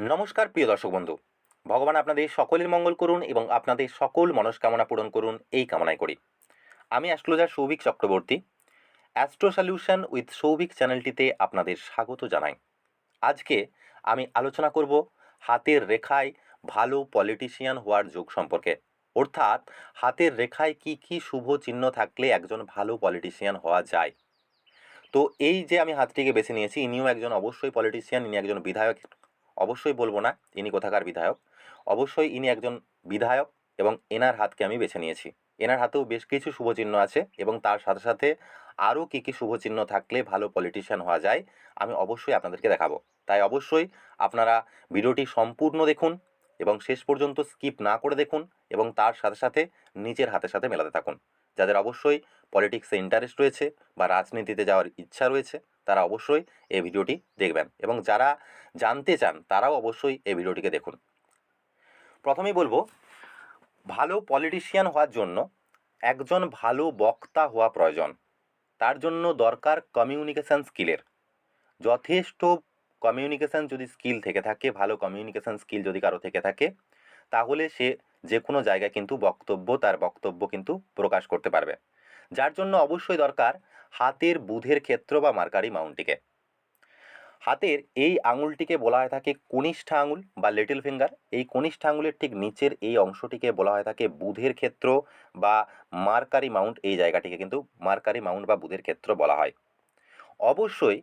নমস্কার, প্রিয় দর্শক বন্ধু। ভগবান আপনাদের সকলের মঙ্গল করুন এবং আপনাদের সকল মনস্কামনা পূরণ করুন এই কামনাই করি। আমি astrologer Souvik Chakraborty. Astro solution with Souvik চ্যানেলটিতে আপনাদের স্বাগত জানাই। আজকে আমি আলোচনা করব হাতের রেখায় ভালো পলিটিশিয়ান হওয়ার যোগ সম্পর্কে। অর্থাৎ হাতের রেখায় কি কি শুভ চিহ্ন থাকলে একজন ভালো পলিটিশিয়ান হওয়া যায়। তো এই যে আমি হাতটিকে বেছে নিয়েছি, ইনিও একজন অবশ্যই পলিটিশিয়ান, ইনি একজন বিধায়ক। অবশ্যই বলব না ইনি কোথাকার বিধায়ক। অবশ্যই ইনি একজন বিধায়ক এবং এনার হাতকে আমি বেছে নিয়েছি। এনার হাতেও বেশ কিছু শুভচিহ্ন আছে এবং তার সাথে সাথে আরও কী কী শুভচিহ্ন থাকলে ভালো পলিটিশিয়ান হওয়া যায়, আমি অবশ্যই আপনাদেরকে দেখাবো। তাই অবশ্যই আপনারা ভিডিওটি সম্পূর্ণ দেখুন এবং শেষ পর্যন্ত স্কিপ না করে দেখুন এবং তার সাথে সাথে নিজের হাতের সাথে মেলাতে থাকুন। যাদের অবশ্যই পলিটিক্সে ইন্টারেস্ট রয়েছে বা রাজনীতিতে যাওয়ার ইচ্ছা রয়েছে তারা অবশ্যই এই ভিডিওটি দেখবেন এবং যারা জানতে চান তারাও অবশ্যই এই ভিডিওটিকে দেখুন। প্রথমেই বলব, ভালো পলিটিশিয়ান হওয়ার জন্য একজন ভালো বক্তা হওয়া প্রয়োজন। তার জন্য দরকার কমিউনিকেশান স্কিলের যথেষ্ট কমিউনিকেশান যদি স্কিল থেকে থাকে, ভালো কমিউনিকেশান স্কিল যদি কারও থেকে থাকে, তাহলে সে যে কোনো জায়গায় কিন্তু বক্তব্য, তার বক্তব্য কিন্তু প্রকাশ করতে পারবে। যার জন্য অবশ্যই দরকার হাতের বুধের ক্ষেত্র বা মার্কারি মাউন্টটিকে। হাতের এই আঙুলটিকে বলা হয়ে থাকে কনিষ্ঠ আঙুল বা লিটল ফিঙ্গার। এই কনিষ্ঠ আঙুলের ঠিক নিচের এই অংশটিকে বলা হয়ে থাকে বুধের ক্ষেত্র বা মার্কারি মাউন্ট। এই জায়গাটিকে কিন্তু মার্কারি মাউন্ট বা বুধের ক্ষেত্র বলা হয়। অবশ্যই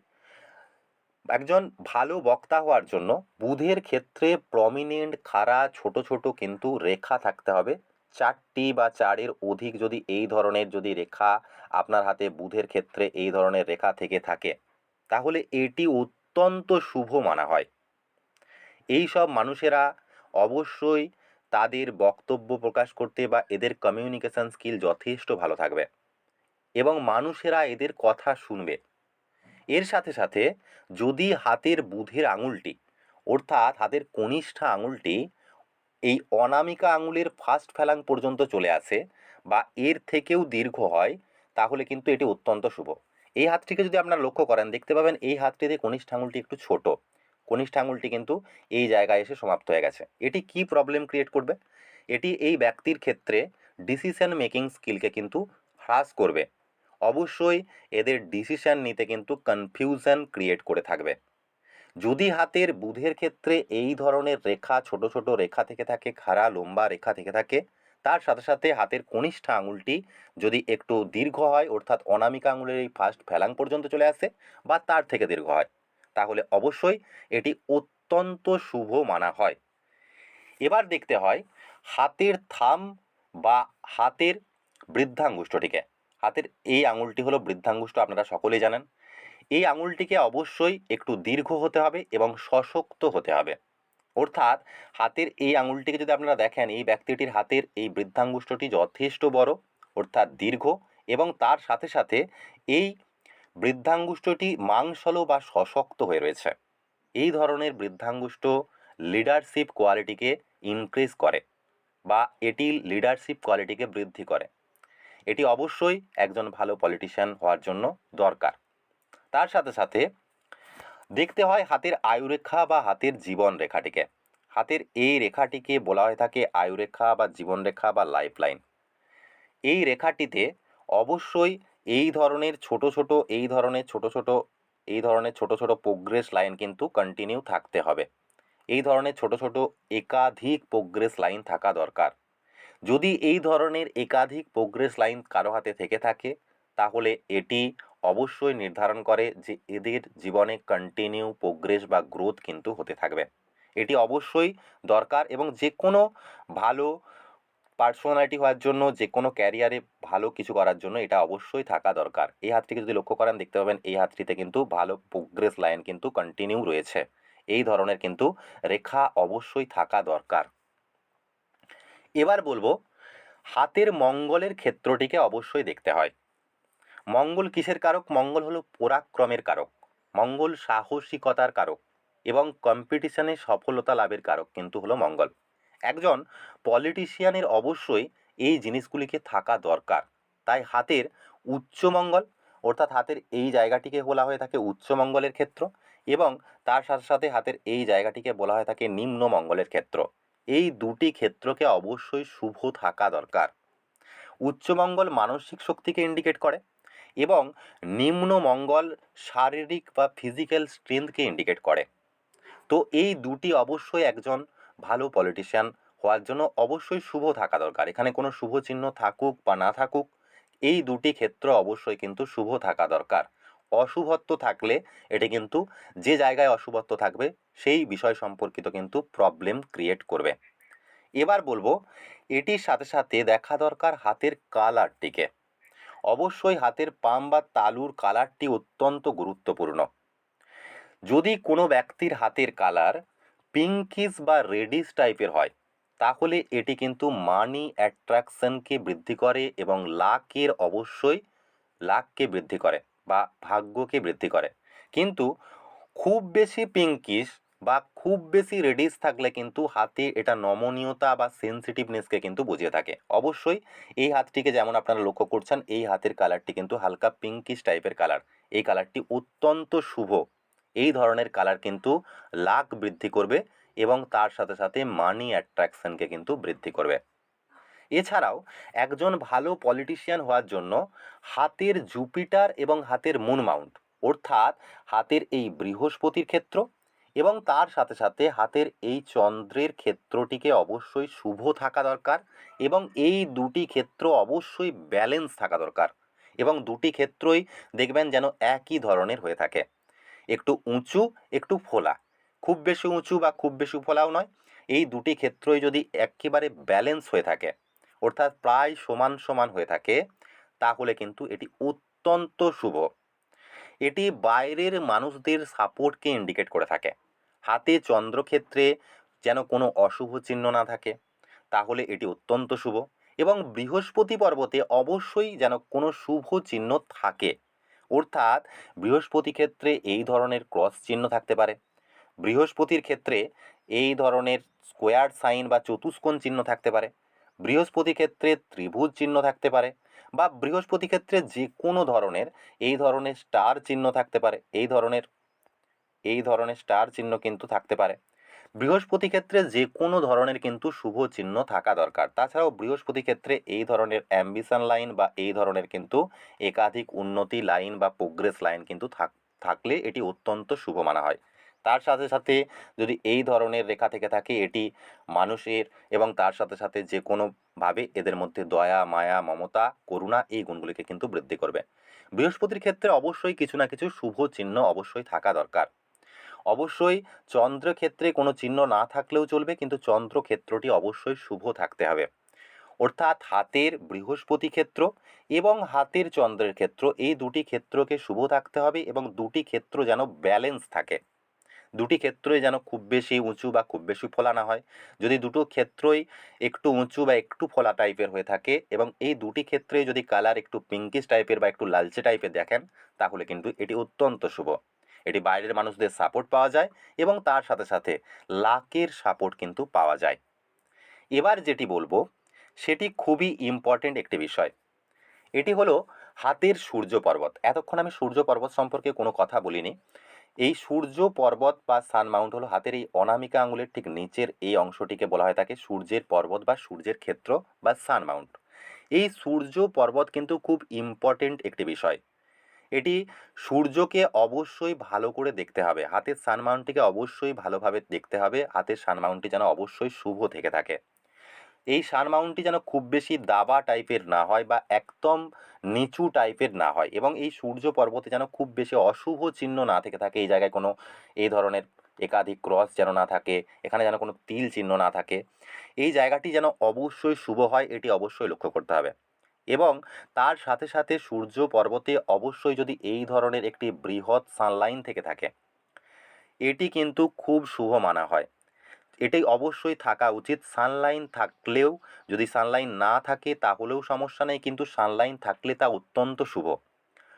একজন ভালো বক্তা হওয়ার জন্য বুধের ক্ষেত্রে প্রমিনেন্ট খাড়া ছোট ছোট কিন্তু রেখা থাকতে হবে। চারটি বা চারের অধিক যদি এই ধরনের যদি রেখা আপনার হাতে বুধের ক্ষেত্রে এই ধরনের রেখা থেকে থাকে, তাহলে এটি অত্যন্ত শুভ মানা হয়। এই সব মানুষেরা অবশ্যই তাদের বক্তব্য প্রকাশ করতে বা এদের কমিউনিকেশান স্কিল যথেষ্ট ভালো থাকবে এবং মানুষেরা এদের কথা শুনবে। এর সাথে সাথে যদি হাতের বুধের আঙুলটি, অর্থাৎ হাতের কনিষ্ঠা আঙুলটি এই অনামিকা আঙুলের ফার্স্ট ফেলাং পর্যন্ত চলে আসে বা এর থেকেও দীর্ঘ হয়, তাহলে কিন্তু এটি অত্যন্ত শুভ। এই হাতটিকে যদি আপনারা লক্ষ্য করেন, দেখতে পাবেন এই হাতটিতে কনিষ্ঠ আঙুলটি একটু ছোট। কনিষ্ঠ আঙুলটি কিন্তু এই জায়গায় এসে সমাপ্ত হয়ে গেছে। এটি কি প্রবলেম ক্রিয়েট করবে? এটি এই ব্যক্তির ক্ষেত্রে ডিসিশন মেকিং স্কিলকে কিন্তু হ্রাস করবে। অবশ্যই এদের ডিসিশন নিতে কিন্তু কনফিউশন ক্রিয়েট করে থাকবে। যদি হাতের বুধের ক্ষেত্রে এই ধরনের রেখা, ছোট ছোট রেখা থেকে থাকে, খাড়া, লম্বা রেখা থেকে থাকে, তার সাথে সাথে হাতের কনিষ্ঠ আঙুলটি যদি একটু দীর্ঘ হয়, অর্থাৎ অনামিকা আঙুলের এই ফার্স্ট ফেলাং পর্যন্ত চলে আসে বা তার থেকে দীর্ঘ হয়, তাহলে অবশ্যই এটি অত্যন্ত শুভ মানা হয়। এবার দেখতে হয় হাতের থাম বা হাতের বৃদ্ধাঙ্গুষ্ঠটিকে। হাতের এই আঙুলটি হলো বৃদ্ধাঙ্গুষ্ঠ, আপনারা সকলেই জানেন। এই আঙুলটিকে অবশ্যই একটু দীর্ঘ হতে হবে এবং সশক্ত হতে হবে। অর্থাৎ হাতের এই আঙুলটিকে যদি আপনারা দেখেন, এই ব্যক্তিটির হাতের এই বৃদ্ধাঙ্গুষ্ঠটি যথেষ্ট বড়, অর্থাৎ দীর্ঘ এবং তার সাথে সাথে এই বৃদ্ধাঙ্গুষ্ঠটি মাংসল বা সশক্ত হয়ে রয়েছে। এই ধরনের বৃদ্ধাঙ্গুষ্ঠ লিডারশিপ কোয়ালিটিকে ইনক্রিজ করে বা এটি লিডারশিপ কোয়ালিটিকে বৃদ্ধি করে। এটি অবশ্যই একজন ভালো পলিটিশিয়ান হওয়ার জন্য দরকার। তার সাথে সাথে দেখতে হয় হাতের আয়ুরেখা বা হাতের জীবন রেখাটিকে। হাতের এই রেখাটিকে বলা হয়ে থাকে আয়ুরেখা বা জীবন রেখা বা লাইফ লাইন এই রেখাটিতে অবশ্যই এই ধরনের ছোট ছোট, এই ধরনের ছোট ছোট, এই ধরনের ছোট ছোট প্রোগ্রেস লাইন কিন্তু কন্টিনিউ থাকতে হবে। এই ধরনের ছোট ছোট একাধিক প্রোগ্রেস লাইন থাকা দরকার। যদি এই ধরনের একাধিক প্রোগ্রেস লাইন কারও হাতে থেকে থাকে, তাহলে এটি অবশ্যই নির্ধারণ করে যে এদের জীবনে কন্টিনিউ প্রোগ্রেস বা গ্রোথ কিন্তু হতে থাকবে। এটি অবশ্যই দরকার এবং যে কোনো ভালো পার্সোনালিটি হওয়ার জন্য যে কোনো ক্যারিয়ারে ভালো কিছু করার জন্য এটা অবশ্যই থাকা দরকার। এই হাতটিকে যদি লক্ষ্য করেন, দেখতে পাবেন এই হাতটিতে কিন্তু ভালো প্রোগ্রেস লাইন কিন্তু কন্টিনিউ রয়েছে। এই ধরনের কিন্তু রেখা অবশ্যই থাকা দরকার। এবার বলব, হাতের মঙ্গলের ক্ষেত্রটিকে অবশ্যই দেখতে হয়। মঙ্গল কিসের কারক? মঙ্গল হলো পরাক্রমের কারক। মঙ্গল সাহসিকতার কারক এবং কম্পিটিশনে সফলতা লাভের কারক কিন্তু হলো মঙ্গল। একজন পলিটিশিয়ানের অবশ্যই এই জিনিসগুলিকে থাকা দরকার। তাই হাতের উচ্চমঙ্গল অর্থাৎ হাতের এই জায়গাটিকে বলা হয়ে থাকে উচ্চ মঙ্গলের ক্ষেত্র এবং তার সাথে সাথে হাতের এই জায়গাটিকে বলা হয়ে থাকে নিম্ন মঙ্গলের ক্ষেত্র। এই দুটি ক্ষেত্রকে অবশ্যই শুভ থাকা দরকার। উচ্চমঙ্গল মানসিক শক্তিকে ইন্ডিকেট করে এবং নিম্ন মঙ্গল, শারীরিক বা ফিজিক্যাল স্ট্রেংথকে ইন্ডিকেট করে। তো এই দুটি অবশ্যই একজন ভালো পলিটিশিয়ান হওয়ার জন্য অবশ্যই শুভ থাকা দরকার। এখানে কোনো শুভ চিহ্ন থাকুক বা না থাকুক, এই দুটি ক্ষেত্র অবশ্যই কিন্তু শুভ থাকা দরকার। অশুভত্ব থাকলে এটি কিন্তু যে জায়গায় অশুভত্ব থাকবে, সেই বিষয় সম্পর্কিত কিন্তু প্রবলেম ক্রিয়েট করবে। এবার বলব, এটির সাথে সাথে দেখা দরকার হাতের কালারটিকে অবশ্যই হাতের পাম বা তালুর কালারটি অত্যন্ত গুরুত্বপূর্ণ। যদি কোনো ব্যক্তির হাতের কালার পিঙ্কিস বা রেডিশ টাইপের হয়, তাহলে এটি কিন্তু মানি অ্যাট্রাকশনকে বৃদ্ধি করে এবং লাকের অবশ্যই লাককে বৃদ্ধি করে বা ভাগ্যকে বৃদ্ধি করে। কিন্তু খুব বেশি পিঙ্কিশ বা খুব বেশি রেডিশ থাকলে কিন্তু হাতে এটা নমনীয়তা বা সেন্সিটিভনেসকে কিন্তু বুঝিয়ে থাকে। অবশ্যই এই হাতটিকে যেমন আপনারা লক্ষ্য করছেন, এই হাতের কালারটি কিন্তু হালকা পিঙ্কিশ টাইপের কালার এই কালারটি অত্যন্ত শুভ। এই ধরনের কালার কিন্তু লাক বৃদ্ধি করবে এবং তার সাথে সাথে মানি অ্যাট্রাকশনকে কিন্তু বৃদ্ধি করবে। এছাড়াও একজন ভালো পলিটিশিয়ান হওয়ার জন্য হাতের জুপিটার এবং হাতের মুন মাউন্ট অর্থাৎ হাতের এই বৃহস্পতির ক্ষেত্র এবং তার সাথে সাথে হাতের এই চন্দ্রের ক্ষেত্রটিকে অবশ্যই শুভ থাকা দরকার এবং এই দুটি ক্ষেত্র অবশ্যই ব্যালেন্স থাকা দরকার এবং দুটি ক্ষেত্রই দেখবেন যেন একই ধরনের হয়ে থাকে। একটু উঁচু, একটু ফোলা, খুব বেশি উঁচু বা খুব বেশি ফোলাও নয়। এই দুটি ক্ষেত্রই যদি একেবারে ব্যালেন্স হয়ে থাকে, অর্থাৎ প্রায় সমান সমান হয়ে থাকে, তাহলে কিন্তু এটি অত্যন্ত শুভ। এটি বাইরের মানুষদের সাপোর্টকে ইন্ডিকেট করে থাকে। হাতে চন্দ্রক্ষেত্রে যেন কোনো অশুভ চিহ্ন না থাকে, তাহলে এটি অত্যন্ত শুভ এবং বৃহস্পতি পর্বতে অবশ্যই যেন কোনো শুভ চিহ্ন থাকে। অর্থাৎ বৃহস্পতি ক্ষেত্রে এই ধরনের ক্রস চিহ্ন থাকতে পারে। বৃহস্পতির ক্ষেত্রে এই ধরনের স্কোয়ার সাইন বা চতুষ্কোণ চিহ্ন থাকতে পারে। বৃহস্পতি ক্ষেত্রে ত্রিভুজ চিহ্ন থাকতে পারে বা বৃহস্পতি ক্ষেত্রে যে কোনো ধরনের এই ধরনের স্টার চিহ্ন থাকতে পারে। এই ধরনের এই ধরনের স্টার চিহ্ন কিন্তু থাকতে পারে। বৃহস্পতি ক্ষেত্রে যে কোনো ধরনের কিন্তু শুভ চিহ্ন থাকা দরকার। তাছাড়াও বৃহস্পতি ক্ষেত্রে এই ধরনের অ্যাম্বিশন লাইন বা এই ধরনের কিন্তু একাধিক উন্নতি লাইন বা প্রোগ্রেস লাইন কিন্তু থাক, থাকলে এটি অত্যন্ত শুভ মানা হয়। তার সাথে সাথে যদি এই ধরনের রেখা থেকে থাকে, এটি মানুষের এবং তার সাথে সাথে যে কোনোভাবে এদের মধ্যে দয়া, মায়া, মমতা, করুণা এই গুণগুলিকে কিন্তু বৃদ্ধি করবে। বৃহস্পতির ক্ষেত্রে অবশ্যই কিছু না কিছু শুভ চিহ্ন অবশ্যই থাকা দরকার। অবশ্যই চন্দ্র ক্ষেত্রে কোনো চিহ্ন না থাকলেও চলবে, কিন্তু চন্দ্র ক্ষেত্রটি অবশ্যই শুভ থাকতে হবে। অর্থাৎ হাতের বৃহস্পতি ক্ষেত্র এবং হাতের চন্দ্রের ক্ষেত্র, এই দুটি ক্ষেত্রকে শুভ থাকতে হবে এবং দুটি ক্ষেত্র যেন ব্যালেন্স থাকে। দুটি ক্ষেত্রই যেন খুব বেশি উঁচু বা খুব বেশি ফোলা না হয়। যদি দুটো ক্ষেত্রই একটু উঁচু বা একটু ফোলা টাইপের হয়ে থাকে এবং এই দুটি ক্ষেত্রে যদি কালার একটু পিঙ্কিশ টাইপের বা একটু লালচে টাইপের দেখেন, তাহলে কিন্তু এটি অত্যন্ত শুভ। এটি বাইরের মানুষদের সাপোর্ট পাওয়া যায় এবং তার সাথে সাথে লাকের সাপোর্ট কিন্তু পাওয়া যায়। এবার যেটি বলব, সেটি খুবই ইম্পর্টেন্ট একটি বিষয়। এটি হলো হাতের সূর্য পর্বত। এতক্ষণ আমি সূর্য পর্বত সম্পর্কে কোনো কথা বলিনি। এই সূর্য পর্বত বা সান মাউন্ট হলো হাতের এই অনামিকা আঙুলের ঠিক নিচের এই অংশটিকে বলা হয় থাকে সূর্যের পর্বত বা সূর্যের ক্ষেত্র বা সান মাউন্ট এই সূর্য পর্বত কিন্তু খুব ইম্পর্টেন্ট একটি বিষয়। এটি সূর্যকে অবশ্যই ভালো করে দেখতে হবে। হাতের সান মাউন্টটিকে অবশ্যই ভালোভাবে দেখতে হবে। হাতের সান মাউন্টটি যেন অবশ্যই শুভ থেকে থাকে। এই সান মাউন্টটি যেন খুব বেশি দাবা টাইপের না হয় বা একদম নিচু টাইপের না হয় এবং এই সূর্য পর্বতে যেন খুব বেশি অশুভ চিহ্ন না থেকে থাকে। এই জায়গায় কোনো এই ধরনের একাধিক ক্রস যেন না থাকে, এখানে যেন কোনো তিল চিহ্ন না থাকে। এই জায়গাটি যেন অবশ্যই শুভ হয়, এটি অবশ্যই লক্ষ্য করতে হবে। এবং তার সাথে সাথে সূর্য পর্বতে অবশ্যই যদি এই ধরনের একটি বৃহৎ সানলাইন থেকে থাকে, এটি কিন্তু খুব শুভ মানা হয়। এটাই অবশ্যই থাকা উচিত। সানলাইন থাকলেও যদি সানলাইন না থাকে তাহলেও সমস্যা নেই, কিন্তু সানলাইন থাকলে তা অত্যন্ত শুভ।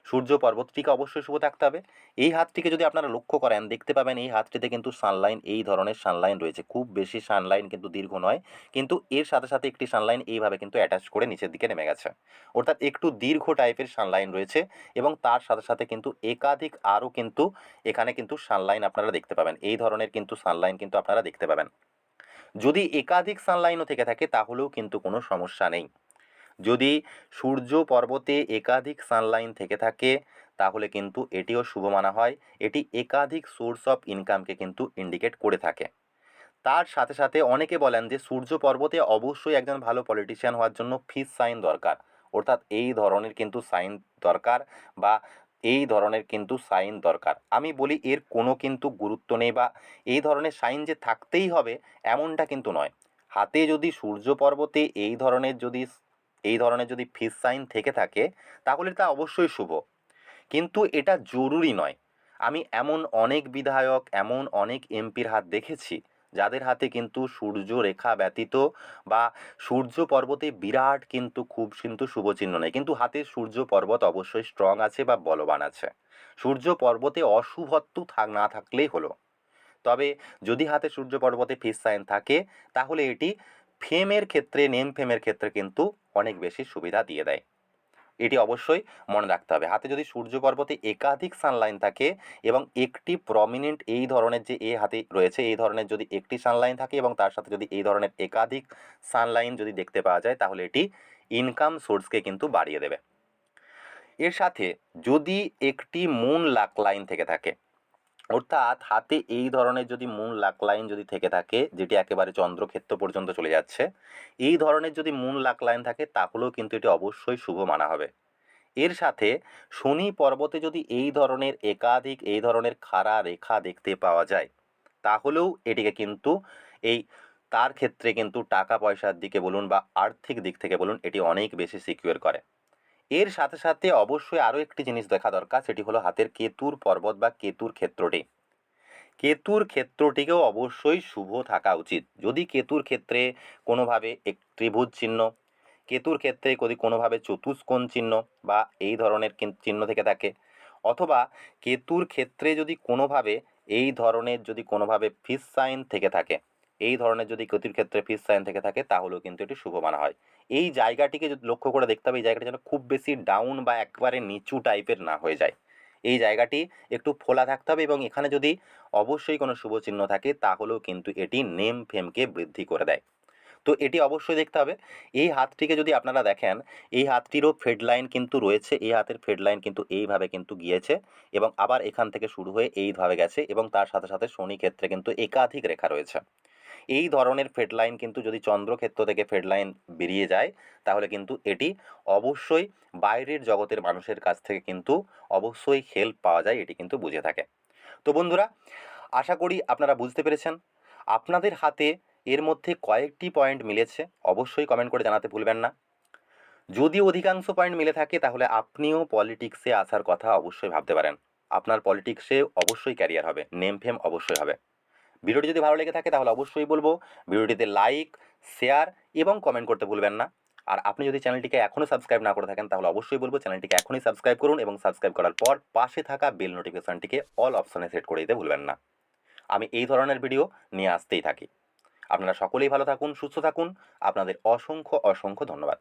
সূর্য পর্বতটিকে অবশ্যই শুভ থাকতে হবে। এই হাতটিকে যদি আপনারা লক্ষ্য করেন, দেখতে পাবেন এই হাতটিতে কিন্তু সানলাইন এই ধরনের সানলাইন রয়েছে। খুব বেশি সানলাইন কিন্তু দীর্ঘ নয়, কিন্তু এর সাথে সাথে একটি সানলাইন এইভাবে কিন্তু অ্যাটাচ করে নিচের দিকে নেমে গেছে। অর্থাৎ একটু দীর্ঘ টাইপের সানলাইন রয়েছে এবং তার সাথে সাথে কিন্তু একাধিক আরও কিন্তু এখানে কিন্তু সানলাইন আপনারা দেখতে পাবেন। এই ধরনের কিন্তু সানলাইন কিন্তু আপনারা দেখতে পাবেন। যদি একাধিক সানলাইনও থেকে থাকে, তাহলেও কিন্তু কোনো সমস্যা নেই। যদি সূর্য পর্বতে একাধিক সানলাইন থেকে থাকে, তাহলে কিন্তু এটিও শুভ মানা হয়। এটি একাধিক সোর্স অফ ইনকামকে কিন্তু ইন্ডিকেট করে থাকে। তার সাথে সাথে অনেকে বলেন যে, সূর্য পর্বতে অবশ্যই একজন ভালো পলিটিশিয়ান হওয়ার জন্য ফিস সাইন দরকার। অর্থাৎ এই ধরনের কিন্তু সাইন দরকার বা এই ধরনের কিন্তু সাইন দরকার। আমি বলি এর কোনো কিন্তু গুরুত্ব নেই বা এই ধরনের সাইন যে থাকতেই হবে, এমনটা কিন্তু নয়। হাতে যদি সূর্য পর্বতে এই ধরনের যদি এই ধরনের যদি ফিস সাইন থেকে থাকে, তাহলে তা অবশ্যই শুভ। কিন্তু এটা জরুরি নয়। আমি এমন অনেক বিধায়ক, এমন অনেক এমপির হাত দেখেছি, যাদের হাতে কিন্তু সূর্য রেখা ব্যতীত বা সূর্য পর্বতে বিরাট কিন্তু খুব কিন্তু শুভ চিহ্ন নেই। কিন্তু হাতে সূর্য পর্বত অবশ্যই স্ট্রং আছে বা বলবান আছে। সূর্য পর্বতে অশুভত্ব থাক, না থাকলেই হলো। তবে যদি হাতে সূর্য পর্বতে ফিস সাইন থাকে, তাহলে এটি ফেমের ক্ষেত্রে, নেম ফেমের ক্ষেত্রে কিন্তু অনেক বেশি সুবিধা দিয়ে দেয়। এটি অবশ্যই মনে রাখতে হবে। হাতে যদি সূর্য পর্বতে একাধিক সানলাইন থাকে এবং একটি প্রমিনেন্ট এই ধরনের যে এ হাতে রয়েছে, এই ধরনের যদি একটি সানলাইন থাকে এবং তার সাথে যদি এই ধরনের একাধিক সানলাইন যদি দেখতে পাওয়া যায়, তাহলে এটি ইনকাম সোর্সকে কিন্তু বাড়িয়ে দেবে। এর সাথে যদি একটি মুন লাক লাইন থেকে থাকে অর্থাৎ হাতে এই ধরনের যদি মুন লাক লাইন যদি থেকে থাকে, যেটি একেবারে চন্দ্রক্ষেত্র পর্যন্ত চলে যাচ্ছে, এই ধরনের যদি মুন লাক লাইন থাকে, তাহলেও কিন্তু এটি অবশ্যই শুভ মানা হবে। এর সাথে শনি পর্বতে যদি এই ধরনের একাধিক, এই ধরনের খাড়া রেখা দেখতে পাওয়া যায়, তাহলেও এটিকে কিন্তু এই, তার ক্ষেত্রে কিন্তু টাকা পয়সার দিকে বলুন বা আর্থিক দিক থেকে বলুন, এটি অনেক বেশি সিকিউর করে। এর সাথে সাথে অবশ্যই আরও একটি জিনিস দেখা দরকার, সেটি হলো হাতের কেতুর পর্বত বা কেতুর ক্ষেত্রটি। কেতুর ক্ষেত্রটিকেও অবশ্যই শুভ থাকা উচিত। যদি কেতুর ক্ষেত্রে কোনোভাবে এক ত্রিভুজ চিহ্ন, কেতুর ক্ষেত্রে যদি কোনোভাবে চতুষ্কোণ চিহ্ন বা এই ধরনের চিহ্ন থেকে থাকে, অথবা কেতুর ক্ষেত্রে যদি কোনোভাবে এই ধরনের যদি কোনোভাবে ফিস সাইন থেকে থাকে এই ধরনের যদি কেতুর ক্ষেত্রে ফিস সাইন থেকে থাকে, তাহলেও কিন্তু এটি শুভ মানা হয়। এই জায়গাটিকে লক্ষ্য করে দেখতে হবে, এই জায়গাটি যেন খুব বেশি ডাউন বা একবারে নিচু টাইপের না হয়ে যায়। এই জায়গাটি একটু ফোলা থাকতে হবে এবং এখানে যদি অবশ্যই কোনো শুভ চিহ্ন থাকে, তাহলেও কিন্তু এটি নেম ফেমকে বৃদ্ধি করে দেয়। তো এটি অবশ্যই দেখতে হবে। এই হাতটিকে যদি আপনারা দেখেন, এই হাতটিরও ফেড লাইন কিন্তু রয়েছে, এই হাতের ফেড লাইন কিন্তু এইভাবে কিন্তু গিয়েছে এবং আবার এখান থেকে শুরু হয়ে এইভাবে গেছে এবং তার সাথে সাথে শনি ক্ষেত্রে কিন্তু একাধিক রেখা রয়েছে। এই ধরনের ফেড লাইন কিন্তু যদি চন্দ্রক্ষেত্র থেকে ফেড লাইন বেরিয়ে যায়, তাহলে কিন্তু এটি অবশ্যই বাইরের জগতের মানুষের কাছ থেকে কিন্তু অবশ্যই হেল্প পাওয়া যায়, এটি কিন্তু বুঝে থাকে। তো বন্ধুরা, আশা করি আপনারা বুঝতে পেরেছেন। আপনাদের হাতে এর মধ্যে কয়েকটি পয়েন্ট মিলেছে, অবশ্যই কমেন্ট করে জানাতে ভুলবেন না। যদি অধিকাংশ পয়েন্ট মিলে থাকে, তাহলে আপনিও পলিটিক্সে আসার কথা অবশ্যই ভাবতে পারেন। আপনার পলিটিক্সে অবশ্যই ক্যারিয়ার হবে নেম ফেম অবশ্যই হবে। ভিডিওটি যদি ভালো লেগে থাকে তাহলে অবশ্যই বলব ভিডিওটিতে লাইক শেয়ার এবং কমেন্ট করতে ভুলবেন না। আর আপনি যদি চ্যানেলটিকে এখনও সাবস্ক্রাইব না করে থাকেন তাহলে অবশ্যই বলব চ্যানেলটিকে এখনই সাবস্ক্রাইব করুন এবং সাবস্ক্রাইব করার পর পাশে থাকা বেল নোটিফিকেশনটিকে অল অপশানে সেট করে দিতে ভুলবেন না। আমি এই ধরনের ভিডিও নিয়ে আসতেই থাকি। আপনারা সকলেই ভালো থাকুন, সুস্থ থাকুন। আপনাদের অসংখ্য অসংখ্য ধন্যবাদ।